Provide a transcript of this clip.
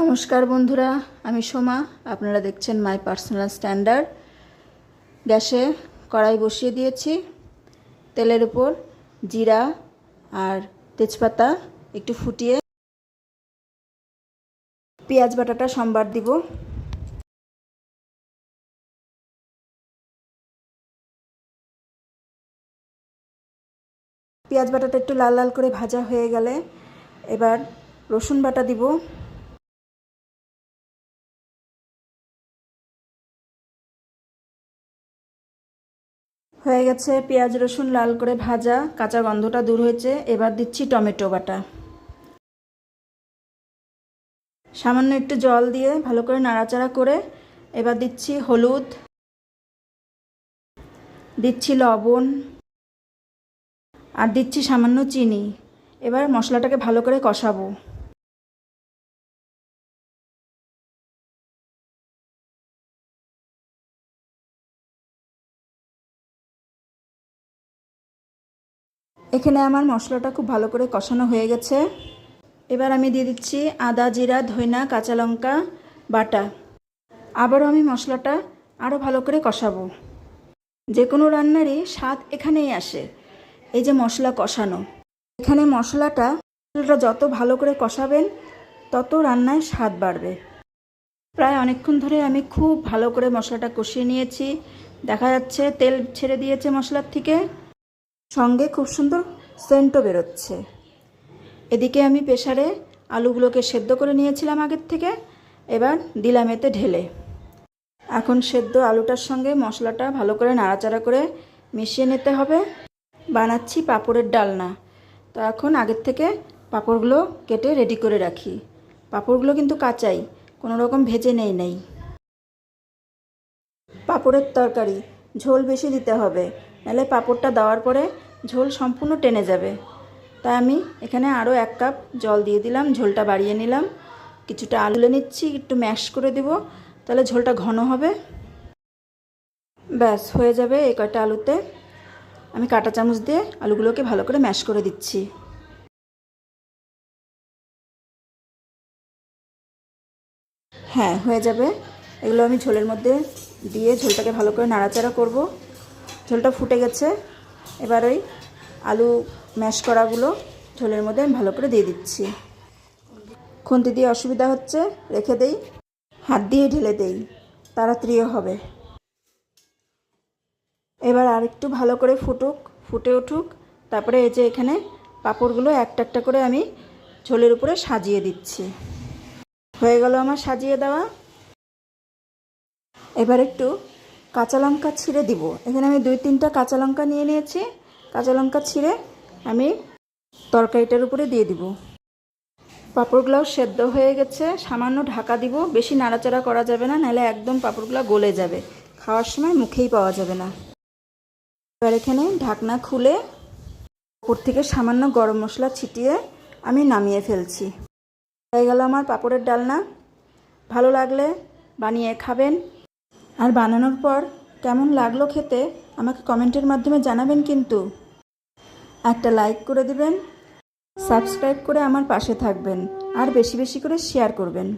নমস্কার বন্ধুরা, আমি সোমা। আপনারা দেখছেন মাই পার্সোনাল স্ট্যান্ডার্ড। গ্যাসে কড়াই বসিয়ে দিয়েছি, তেলের উপর জিরা আর তেজপাতা একটু ফুটিয়ে পেঁয়াজ বাটাটা, সম্বার দিব। পেঁয়াজ বাটাটা একটু লাল লাল করে ভাজা হয়ে গেলে এবার রসুন বাটা দিব। হয়ে গেছে পেঁয়াজ, রসুন লাল করে ভাজা, কাঁচা গন্ধটা দূর হয়েছে, এবার দিচ্ছি টমেটো বাটা। সামান্য একটু জল দিয়ে ভালো করে নাড়াচাড়া করে এবার দিচ্ছি হলুদ, দিচ্ছি লবণ আর দিচ্ছি সামান্য চিনি। এবার মশলাটাকে ভালো করে কষাবো। এখানে আমার মশলাটা খুব ভালো করে কষানো হয়ে গেছে। এবার আমি দিয়ে দিচ্ছি আদা, জিরা, ধইনা, কাঁচা লঙ্কা, বাটা। আবারও আমি মশলাটা আরও ভালো করে কষাবো। যে কোনো রান্নারই স্বাদ এখানেই আসে, এই যে মশলা কষানো। এখানে মশলাটা মশলাটা যত ভালো করে কষাবেন, তত রান্নায় স্বাদ বাড়বে। প্রায় অনেকক্ষণ ধরে আমি খুব ভালো করে মশলাটা কষিয়ে নিয়েছি। দেখা যাচ্ছে তেল ছেড়ে দিয়েছে মশলার থেকে। সঙ্গে খুব সুন্দর সেন্টও বেরোচ্ছে। এদিকে আমি প্রেশারে আলুগুলোকে সেদ্ধ করে নিয়েছিলাম আগের থেকে। এবার দিলাম এতে ঢেলে। এখন সেদ্ধ আলুটার সঙ্গে মশলাটা ভালো করে নাড়াচাড়া করে মিশিয়ে নিতে হবে। বানাচ্ছি পাঁপড়ের ডালনা। তো এখন আগের থেকে পাঁপড়গুলো কেটে রেডি করে রাখি। পাঁপড়গুলো কিন্তু কাঁচাই, কোনো রকম ভেজে নেই নেই। পাঁপড়ের তরকারি ঝোল বেশি দিতে হবে, নাহলে পাঁপড়টা দেওয়ার পরে ঝোল সম্পূর্ণ টেনে যাবে। তাই আমি এখানে আরও এক কাপ জল দিয়ে দিলাম, ঝোলটা বাড়িয়ে নিলাম। কিছুটা আলু নিচ্ছি, একটু ম্যাশ করে দেব, তাহলে ঝোলটা ঘন হবে। ব্যাস, হয়ে যাবে এই কয়টা আলুতে। আমি কাঁটা চামচ দিয়ে আলুগুলোকে ভালো করে ম্যাশ করে দিচ্ছি। হ্যাঁ হয়ে যাবে। এগুলো আমি ঝোলের মধ্যে দিয়ে ঝোলটাকে ভালো করে নাড়াচাড়া করব। ঝোলটা ফুটে গেছে। এবার ওই আলু ম্যাশ করাগুলো ঝোলের মধ্যে আমি ভালো করে দিয়ে দিচ্ছি। খুন্তি দিয়ে অসুবিধা হচ্ছে, রেখে দেই। হাত দিয়ে ঢেলে দেই। তাড়াতাড়িও হবে। এবার আরেকটু ভালো করে ফুটুক, ফুটে উঠুক। তারপরে এই যে এখানে পাঁপড়গুলো একটা একটা করে আমি ঝোলের উপরে সাজিয়ে দিচ্ছি। হয়ে গেল আমার সাজিয়ে দেওয়া। এবার একটু কাঁচা লঙ্কা ছিঁড়ে দিব। এখানে আমি দুই তিনটা কাঁচা লঙ্কা নিয়ে নিয়েছি। কাঁচা লঙ্কা ছিঁড়ে আমি তরকারিটার উপরে দিয়ে দিব। পাঁপড়গুলোও সেদ্ধ হয়ে গেছে। সামান্য ঢাকা দিব। বেশি নাড়াচাড়া করা যাবে না, নাহলে একদম পাঁপড়গুলো গলে যাবে। খাওয়ার সময় মুখেই পাওয়া যাবে না। এবার এখানে ঢাকনা খুলে উপর থেকে সামান্য গরম মশলা ছিটিয়ে আমি নামিয়ে ফেলছি। হয়ে গেল আমার পাঁপড়ের ডালনা। ভালো লাগলে বানিয়ে খাবেন। আর বানানোর পর কেমন লাগল খেতে আমাকে কমেন্টের মাধ্যমে জানাবেন কিন্তু। একটা লাইক করে দেবেন, সাবস্ক্রাইব করে আমার পাশে থাকবেন, আর বেশি বেশি করে শেয়ার করবেন।